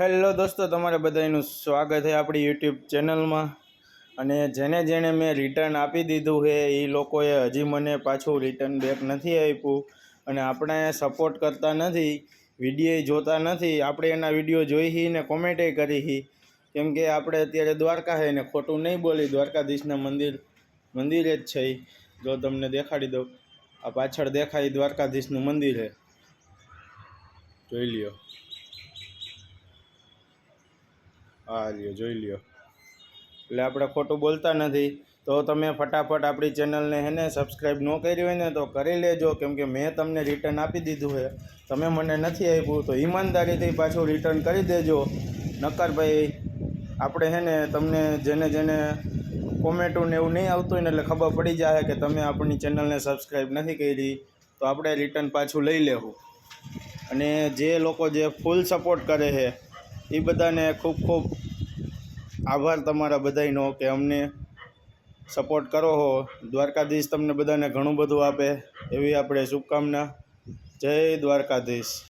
Hello દોસ્તો, તમારે બધાનું સ્વાગત છે આપણી યુટ્યુબ ચેનલમાં. અને જેને જેણે મેં રિટર્ન આપી દીધું છે, એ લોકોએ હજી મને પાછું રિટર્ન બેક નથી આપ્યું. અને આપણે સપોર્ટ કરતા નથી વીડિયો જોતા નથી. આપણે એના વીડિયો જોઈ હી ને કોમેન્ટે કરી હી. કેમ કે આપણે અત્યારે દ્વારકા છે ને, ખોટું નહીં બોલી. દ્વારકાધીશના મંદિર, મંદિરે જ છે જો તમને દેખાડી દઉં. આ પાછળ દેખાય દ્વારકાધીશનું મંદિર છે જોઈ લ્યો. હા લ્યો, જોઈ લ્યો. એટલે આપણે ખોટું બોલતા નથી. તો તમે ફટાફટ આપણી ચેનલને હે ને સબસ્ક્રાઈબ ન કરી હોય ને તો કરી લેજો. કેમ કે મેં તમને રિટર્ન આપી દીધું છે. તમે મને નથી આપ્યું, તો ઈમાનદારીથી પાછું રિટર્ન કરી દેજો. નક્કર ભાઈ, આપણે હે ને તમને જેને જેને કોમેન્ટો ને એવું નહીં આવતું હોય ને એટલે ખબર પડી જાય કે તમે આપણી ચેનલને સબસ્ક્રાઈબ નથી કરી, તો આપણે રિટર્ન પાછું લઈ લેવું. અને જે લોકો જે ફૂલ સપોર્ટ કરે છે એ બધાને ખૂબ ખૂબ આભાર તમારા બધાયનો કે અમને સપોર્ટ કરો હો. દ્વારકાધીશ તમને બધાને ઘણું બધું આપે એવી આપણે શુભકામના. જય દ્વારકાધીશ.